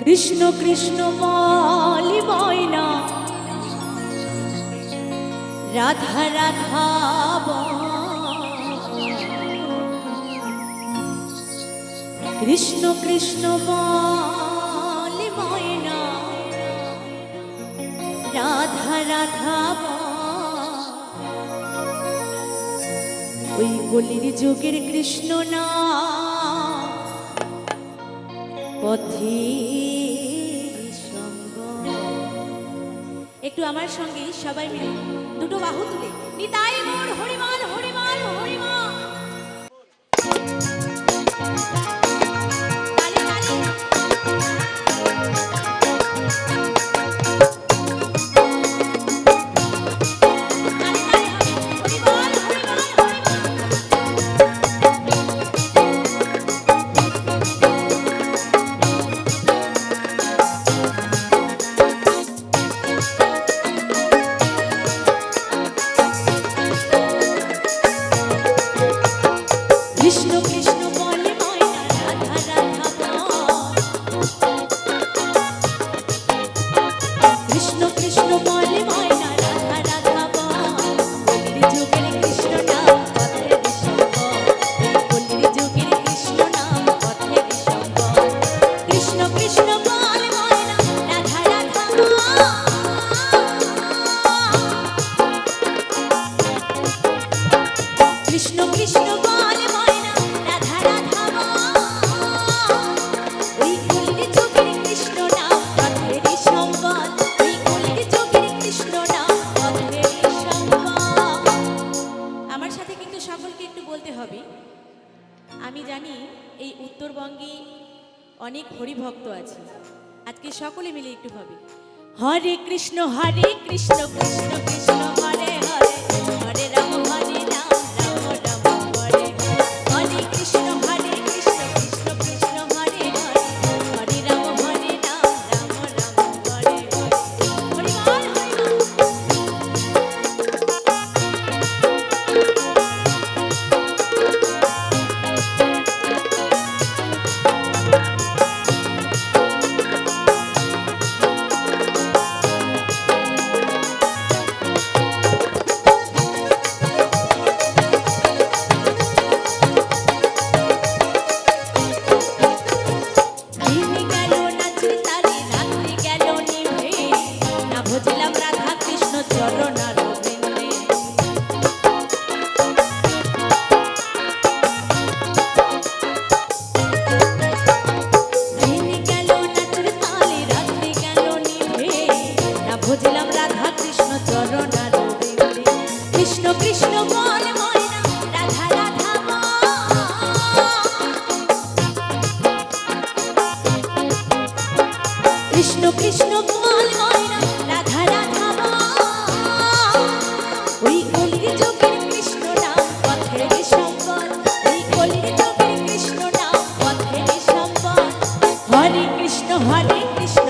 কৃষ্ণ কৃষ্ণ মলি ময়না রাধা রাধা কৃষ্ণ কৃষ্ণ মলি ময়না রাধা রাধা ওই গলির যুগের কৃষ্ণ না পথে একটু আমার সঙ্গে সবাই মিলে দুটো বাহু তুলে। নিতাই মোর হরিমান হরিমান হরি একটু বলতে হবে। আমি জানি এই উত্তরবঙ্গে অনেক হরিভক্ত আছে। আজকে সকলে মিলে একটু হবে হরে কৃষ্ণ হরে কৃষ্ণ কৃষ্ণ কৃষ্ণ, হরে কৃষ্ণ গোয়াল ময়না রাধা রাধা ওই কলির যোগের কৃষ্ণ নাম কৃষ্ণ নাম হরে কৃষ্ণ হরে কৃষ্ণ।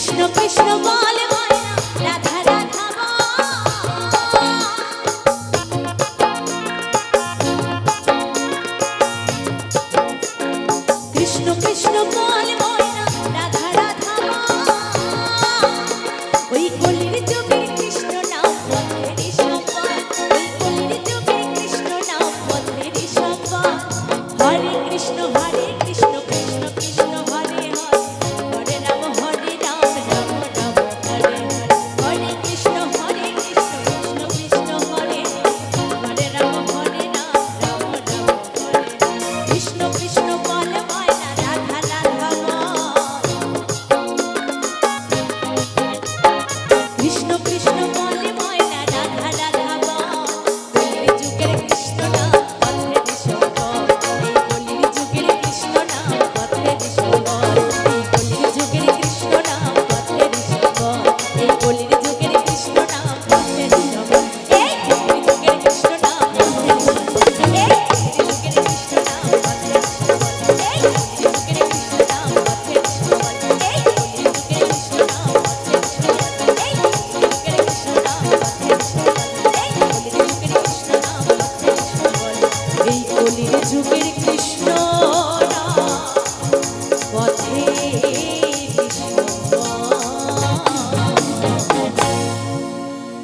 কৃষ্ণ কৃষ্ণ বল Radha Radha Krishna to be the king.